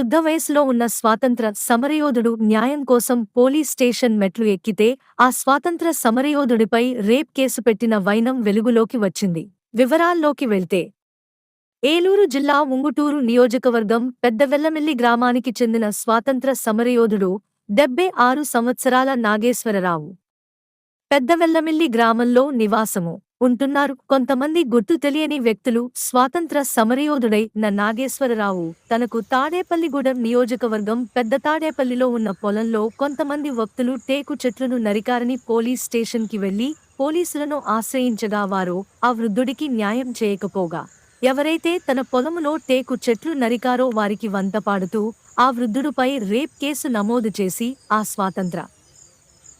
వృద్ధ వయసులో ఉన్న స్వాతంత్ర సమరయోధుడు న్యాయం కోసం పోలీస్ స్టేషన్ మెట్లు ఎక్కితే ఆ స్వాతంత్ర సమరయోధుడిపై రేప్ కేసు పెట్టిన వైనం వెలుగులోకి వచ్చింది. వివరాల్లోకి వెళ్తే ఏలూరు జిల్లా ఉంగుటూరు నియోజకవర్గం పెద్దవెల్లమిల్లి గ్రామానికి చెందిన స్వాతంత్ర సమరయోధుడు డెబ్బై ఆరు సంవత్సరాల నాగేశ్వరరావు. పెద్దవెల్లమిల్లి గ్రామంలో నివాసము ఉంటున్నారు. కొంతమంది గుర్తు తెలియని వ్యక్తులు స్వాతంత్ర సమరయోధుడై న నాగేశ్వరరావు తనకు తాడేపల్లిగూడెం నియోజకవర్గం పెద్ద తాడేపల్లిలో ఉన్న పొలంలో కొంతమంది వ్యక్తులు టేకు చెట్లను నరికారని పోలీస్ స్టేషన్కి వెళ్ళి పోలీసులను ఆశ్రయించగా వారు ఆ వృద్ధుడికి న్యాయం చేయకపోగా ఎవరైతే తన పొలములో టేకు చెట్లు నరికారో వారికి వంతపాడుతూ ఆ వృద్ధుడిపై రేప్ కేసు నమోదు చేసి ఆ స్వాతంత్ర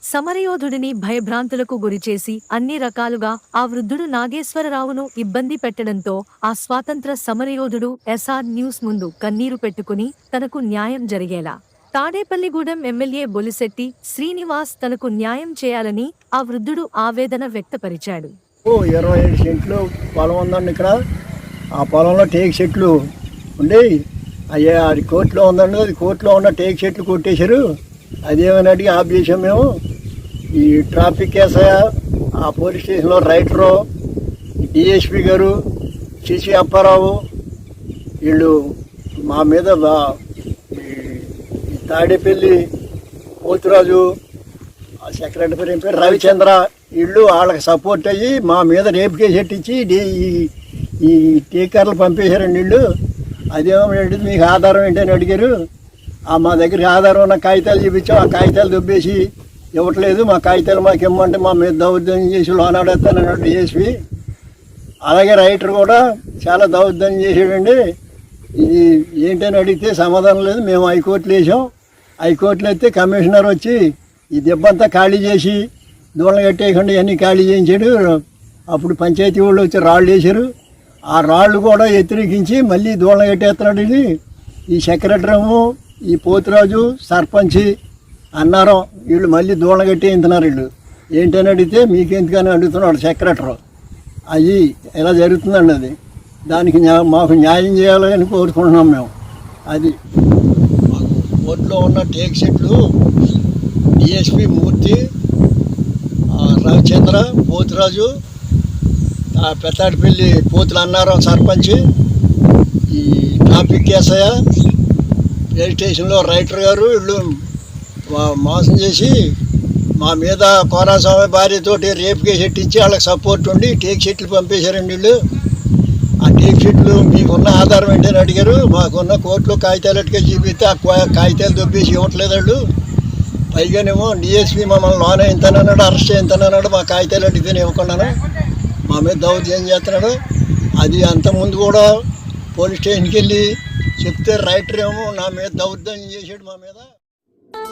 సమరయోధుడిని భయభ్రాంతులకు గురిచేసి అన్ని రకాలుగా ఆ వృద్ధుడు నాగేశ్వరరావును ఇబ్బంది పెట్టడంతో ఆ స్వాతంత్ర సమరయోధుడు ఎస్ఆర్ న్యూస్ ముందు కన్నీరు పెట్టుకుని తనకు న్యాయం జరిగేలా. తాడేపల్లిగూడెం ఎమ్మెల్యే బొలిశెట్టి శ్రీనివాస్ తనకు న్యాయం చేయాలని ఆ వృద్ధుడు ఆవేదన వ్యక్తపరిచాడు. ఓ ఇరవై ఏడు సెంట్లు పొలం ఉందండి ఇక్కడ. ఆ పొలంలో టేక్ చెట్లు ఉండి అయ్యా అది కోర్టులో ఉందండి అది కోర్టులో ఉన్న టేక్ చెట్లు కొట్టేశారు. అదేమని అడిగి ఆఫ్ చేసాం మేము. ఈ ట్రాఫిక్ కేసయ్య ఆ పోలీస్ స్టేషన్లో రైటరు డిఎస్పి గారు సిసి అప్పారావు వీళ్ళు మా మీద ఈ- తాడేపల్లి పోతురాజు ఆ సెక్రటరీ పేరు పేరు? రవిచంద్ర వీళ్ళు వాళ్ళకి సపోర్ట్ అయ్యి మా మీద రేపు కేసు ఎట్టించి ఈ ఈ టీకర్లు పంపేశారండి వీళ్ళు. అదేమో మీకు ఆధారం ఏంటని అడిగారు. ఆ మా దగ్గరికి ఆధారం ఉన్న కాగితాలు చూపించాం. ఆ కాగితాలు దుబ్బేసి ఇవ్వట్లేదు మా కాగితాలు మాకు ఇమ్మంటే మా మీద దౌర్జన్యం చేసి లోనాడేస్తానన్నాడు డిఎస్పి అలాగే రైటర్ కూడా చాలా దౌర్జన్యం చేసాడండి. ఇది ఏంటని అడిగితే సమాధానం లేదు మేము హైకోర్టులో వేసాం. హైకోర్టులో అయితే కమిషనర్ వచ్చి ఈ దెబ్బంతా ఖాళీ చేసి దూరం కట్టేయకుండా ఇవన్నీ ఖాళీ చేయించాడు. అప్పుడు పంచాయతీ వాళ్ళు వచ్చి రాళ్ళు వేశారు. ఆ రాళ్ళు కూడా వ్యతిరేకించి మళ్ళీ దూరం కట్టేస్తున్నాడు ఇది. ఈ సెక్రటరీ ఈ పోతురాజు సర్పంచి అన్నారం వీళ్ళు మళ్ళీ దూడలు కట్టేయింటున్నారు వీళ్ళు. ఏంటని అడిగితే మీకెందుకని అడుగుతున్నాడు సెక్రటరు. అవి ఎలా జరుగుతుందండి అది దానికి మాకు న్యాయం చేయాలని కోరుకుంటున్నాం మేము. అది. మాకు ఉన్న టేక్ సెట్లు డిఎస్పి మూర్తి రవిచంద్ర పోతురాజు ఆ పెత్తాడిపల్లి పోతులు అన్నారం సర్పంచ్ ఈ ట్రాఫిక్ కేసయ్య రైల్ స్టేషన్లో రైటర్ గారు వీళ్ళు మోసం చేసి మా మీద కోరాస్వామి భార్యతోటి రేప్ కేసు ఎట్టించి వాళ్ళకి సపోర్ట్ ఉండి టేక్ షీట్లు పంపేశారండి వీళ్ళు. ఆ టేక్ షీట్లు మీకున్న ఆధారం ఏంటని అడిగారు. మాకున్న కోర్టులో కాగితాలు అట్టుగా చూపిస్తే ఆ కాగితాలు దొబ్బేసి ఇవ్వట్లేదు వాళ్ళు? పైగానేమో డిఎస్పీ మమ్మల్ని లోన్ ఎంతనన్నాడు అరెస్ట్ ఎంతనన్నాడు మా కాగితాలు అడిగితే ఇవ్వకుండా మా మీద దౌర్జన్యం చేస్తున్నాడు? అది అంతకుముందు కూడా పోలీస్ స్టేషన్కి వెళ్ళి చెప్తే రైటర్ ఏమో నా మీద దౌర్జన్యం చేసాడు మా మీద.